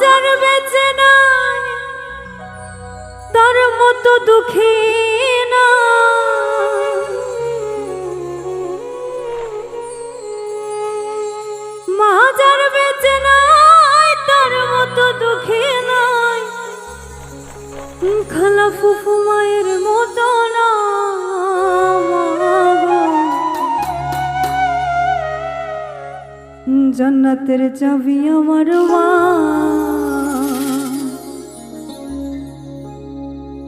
যার বেঁচে নাই। তার মতো দুঃখী জান্নাতের চাবি আমার মা।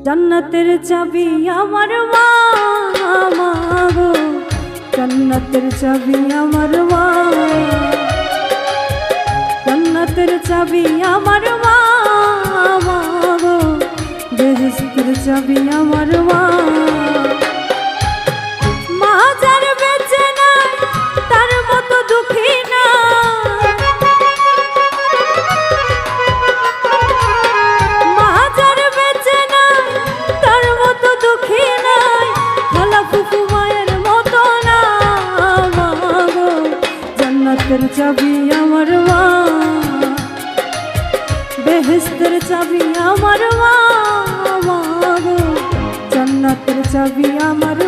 জান্নাতের চাবি আমার মা মাগো জান্নাতের চাবি আমার মা। জান্নাতের চাবি আমার মা মাগো বেহেস্তের চাবি আমার মা। চাবি আমার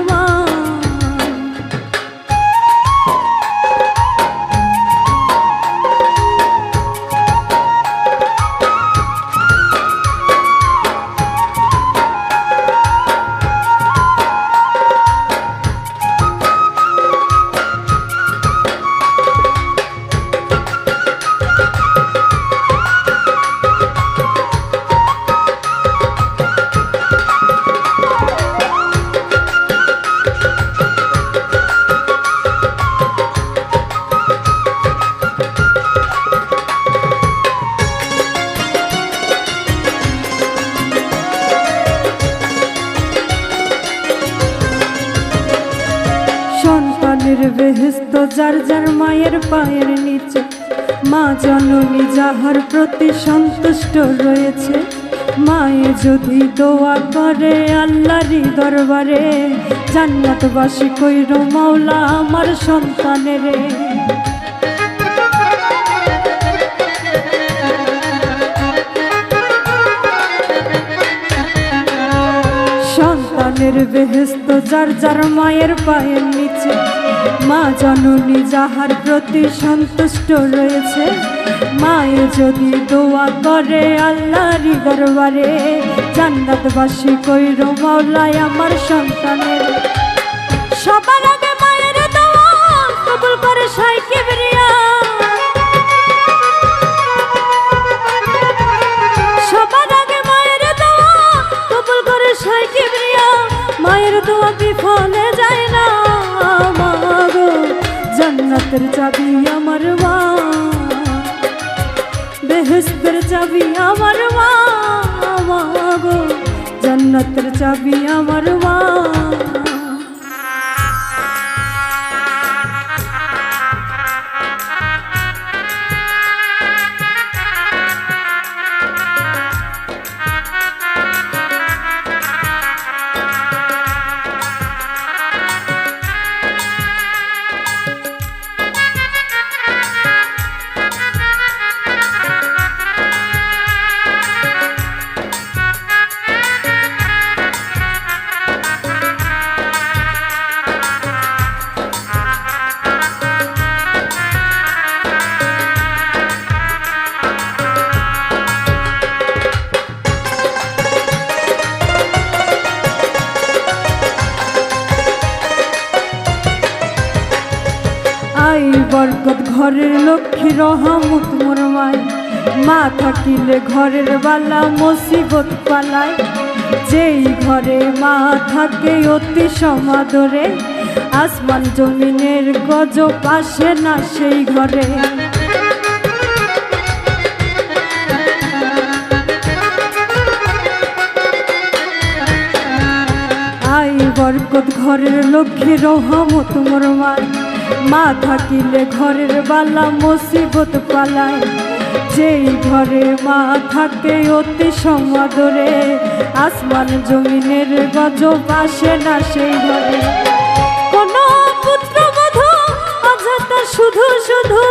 মা সন্তানের বেহেস্ত যার যার মায়ের পায়ের নিচে। মা জননী যাহার প্রতি সন্তুষ্ট রয়েছে, মায়ে যদি দোয়া করে আল্লাহরই দরবারে, জান্নাতবাসী কইর মাওলা আমার সন্তানেরে। সন্তানের বেহেস্ত যার যার মায়ের পায়ের নিচে মা জননী যাহার প্রতি সন্তুষ্ট রয়েছে, মায়ে যদি দোয়া করে আল্লাহরি দরবারে, জান্নাতবাসী কইর, মাওলায় আমার সন্তানের। সবার চাবি আমার মা। বেহেস্তের চাবি আমার মা। মাগো জান্নাতের চাবি আমার মা। ঘরের লক্ষ্মী রহমত মোর মা থাকিলে ঘরের বালা, মুসিবত পালায়। যেই ঘরে মা থাকে অতি সমাদরে, আসমান জমিনের গজ পাশে না সেই ঘরে। আই বরকত ঘরের লক্ষ্মী রহমত মোর মাই মা থাকিলে ঘরের বালা মুসিবত পালায়। যেই ঘরে মা থাকে অতি সমাদরে, আসমান জমিনের গজ আসে না সেই ঘরে। কোন পুত্র বধ অযথা শুধু শুধু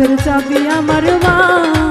জান্নাতের চাবি আমার মা।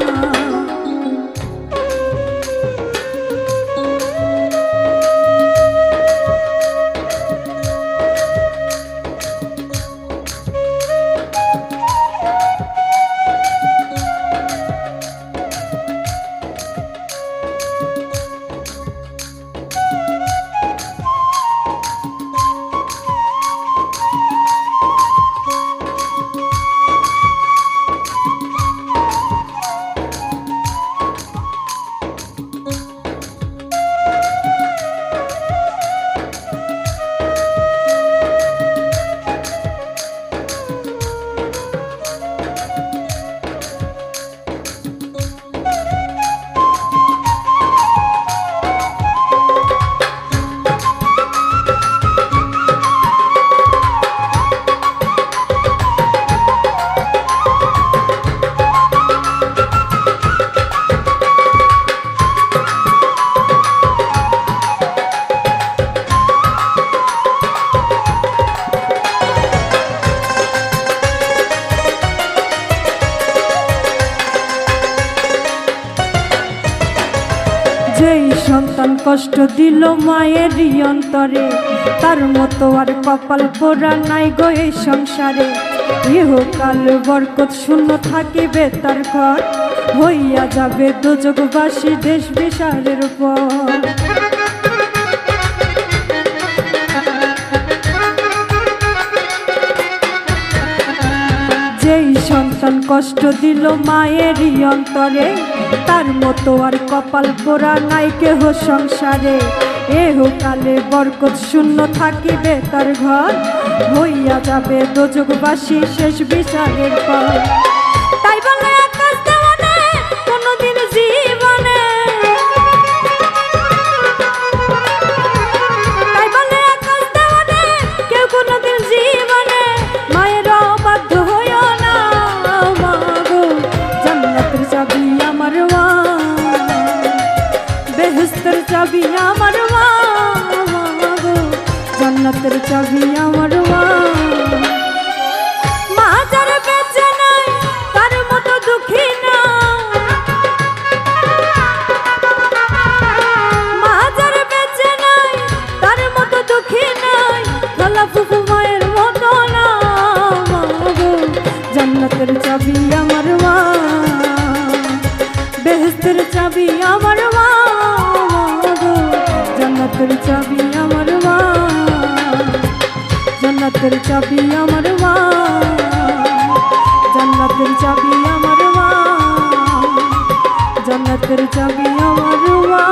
সন্তান কষ্ট দিল মায়ের অন্তরে। তার মতো আর কপাল পোড়া নাই গো এই সংসারে। ইহকাল বরকত শূন্য থাকিবে তার ঘর। হইয়া যাবে দুযোগবাসী দেশ বিশালের পর যেই সন্তান কষ্ট দিল মায়েরই অন্তরে তার মতো আর কপাল পোড়া নাই কেহ সংসারে। এহ কালে বরকত শূন্য থাকিবে তার ঘর। হইয়া যাবে দোজকবাসী শেষ বিচারের পর তাই বলে জান্নাতের চাবি আমার মা। চাবি আমার মা জান্নাতের চাবি আমার মা জান্নাতের চাবি আমার মা।